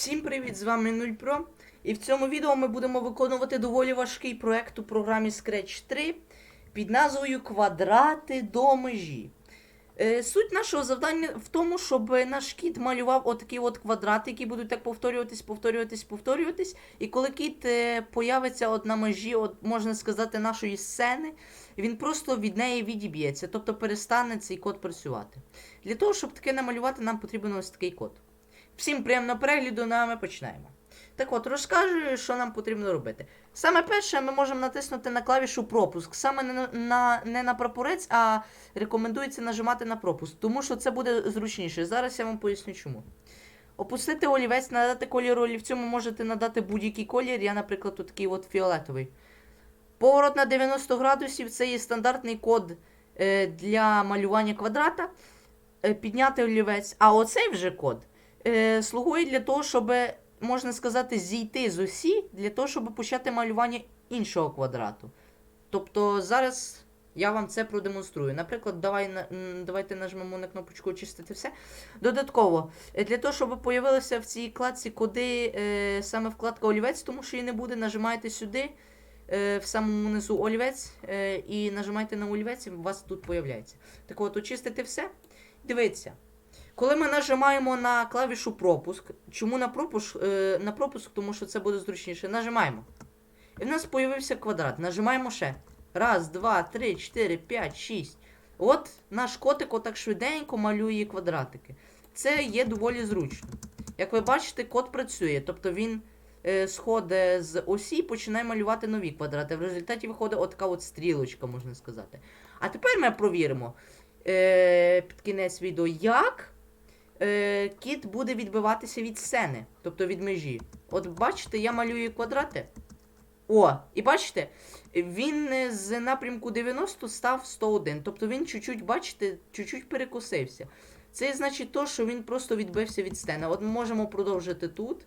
Всім привіт! З вами 0 Pro. І в цьому відео ми будемо виконувати доволі важкий проект у програмі Scratch 3 під назвою Квадрати до межі. Е, суть нашого завдання в тому, щоб наш кіт малював отакі от квадрати, які будуть так повторюватись, повторюватись, повторюватись. І коли кіт е, появиться от на межі, от, можна сказати, нашої сцени, він просто від неї відіб'ється, тобто перестане цей код працювати. Для того, щоб таке намалювати, нам потрібен ось такий код. Всім приємного перегляду, ну а ми починаємо. Так от, розкажу, що нам потрібно робити. Саме перше, ми можемо натиснути на клавішу пропуск. Саме не на, не на прапорець, а рекомендується нажимати на пропуск, тому що це буде зручніше. Зараз я вам поясню чому. Опустити олівець, надати колір олівцю, ви можете надати будь-який колір. Я, наприклад, тут такий от фіолетовий. Поворот на 90 градусів це є стандартний код е, для малювання квадрата. Е, підняти олівець. А оцей вже код е, слугує для того, щоб, можна сказати, зійти з осі, для того, щоб почати малювання іншого квадрату. Тобто зараз я вам це продемонструю. Наприклад, давай, давайте нажмемо на кнопочку очистити все. Додатково, е, для того, щоб появилися в цій кладці коди е, саме вкладка олівець, тому що її не буде, нажимаєте сюди. е, В самому низу олівець і нажимаєте на олівець, і у вас тут появляється. Так от, очистити все. Дивіться. Коли ми нажимаємо на клавішу пропуск, чому на пропуск? Е, на пропуск, тому що це буде зручніше. Нажимаємо. І в нас з'явився квадрат. Нажимаємо ще. Раз, два, три, чотири, п'ять, шість. От наш котик отак швиденько малює квадратики. Це є доволі зручно. Як ви бачите, код працює. Тобто він е, сходить з осі і починає малювати нові квадрати. В результаті виходить отака от стрілочка, можна сказати. А тепер ми провіримо е, під кінець відео, як е, кіт буде відбиватися від сцени, тобто від межі. От бачите, я малюю квадрати. О, і бачите, він е, з напрямку 90 став 101. Тобто він чуть-чуть, бачите, чуть-чуть перекосився. Це значить то, що він просто відбився від стени. От ми можемо продовжити тут.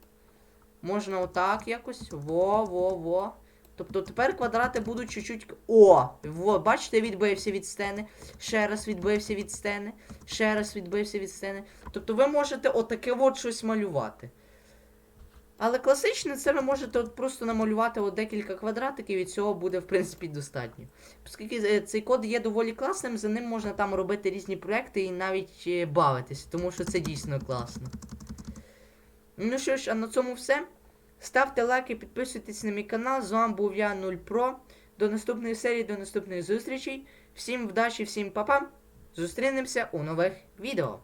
Можна отак якось. Во, во, во. Тобто тепер квадрати будуть чуть-чуть. О! Во, бачите, відбився від стени. Ще раз відбився від стени. Ще раз відбився від стени. Тобто ви можете отаке от щось малювати. Але класичне це ви можете от просто намалювати от декілька квадратиків, і цього буде, в принципі, достатньо. Оскільки е, цей код є доволі класним, за ним можна там робити різні проекти і навіть е, бавитись, тому що це дійсно класно. Ну що ж, а на цьому все. Ставте лайки, підписуйтесь на мій канал. З вами був я 0 Pro. До наступної серії, до наступних зустрічей. Всім вдачі, всім па-па. Зустрінемося у нових відео.